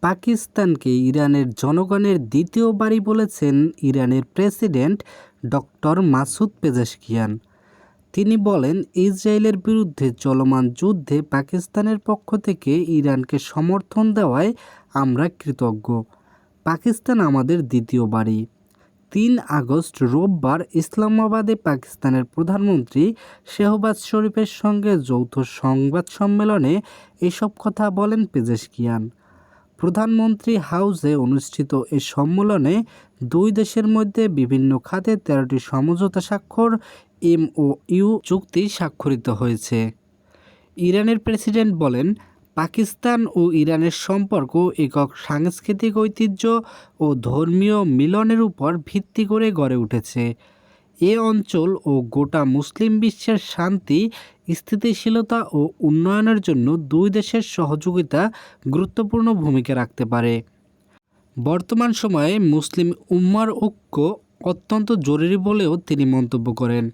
পাকিস্তানকে ইরানের জনগণের দ্বিতীয় বাড়ি বলেছেন ইরানের প্রেসিডেন্ট ডক্টর মাসুদ পেজেশকিয়ান। তিনি বলেন, ইসরায়েলের বিরুদ্ধে চলমান যুদ্ধে পাকিস্তানের পক্ষ থেকে ইরানকে সমর্থন দেওয়ায় আমরা কৃতজ্ঞ। পাকিস্তান আমাদের দ্বিতীয় বাড়ি। তিন আগস্ট রোববার ইসলামাবাদে পাকিস্তানের প্রধানমন্ত্রী শেহবাজ শরীফের সঙ্গে যৌথ সংবাদ সম্মেলনে এসব কথা বলেন পেজেশকিয়ান। প্রধানমন্ত্রী হাউসে অনুষ্ঠিত এ সম্মেলনে দুই দেশের মধ্যে বিভিন্ন খাতে তেরোটি সমঝোতা স্বাক্ষর, এমওইউ চুক্তি স্বাক্ষরিত হয়েছে। ইরানের প্রেসিডেন্ট বলেন, পাকিস্তান ও ইরানের সম্পর্ক একক সাংস্কৃতিক ঐতিহ্য ও ধর্মীয় মিলনের উপর ভিত্তি করে গড়ে উঠেছে। এ অঞ্চল ও গোটা মুসলিম বিশ্বের শান্তি, স্থিতিশীলতা ও উন্নয়নের জন্য দুই দেশের সহযোগিতা গুরুত্বপূর্ণ ভূমিকা রাখতে পারে। বর্তমান সময়ে মুসলিম উম্মার ঐক্য অত্যন্ত জরুরি বলেও তিনি মন্তব্য করেন।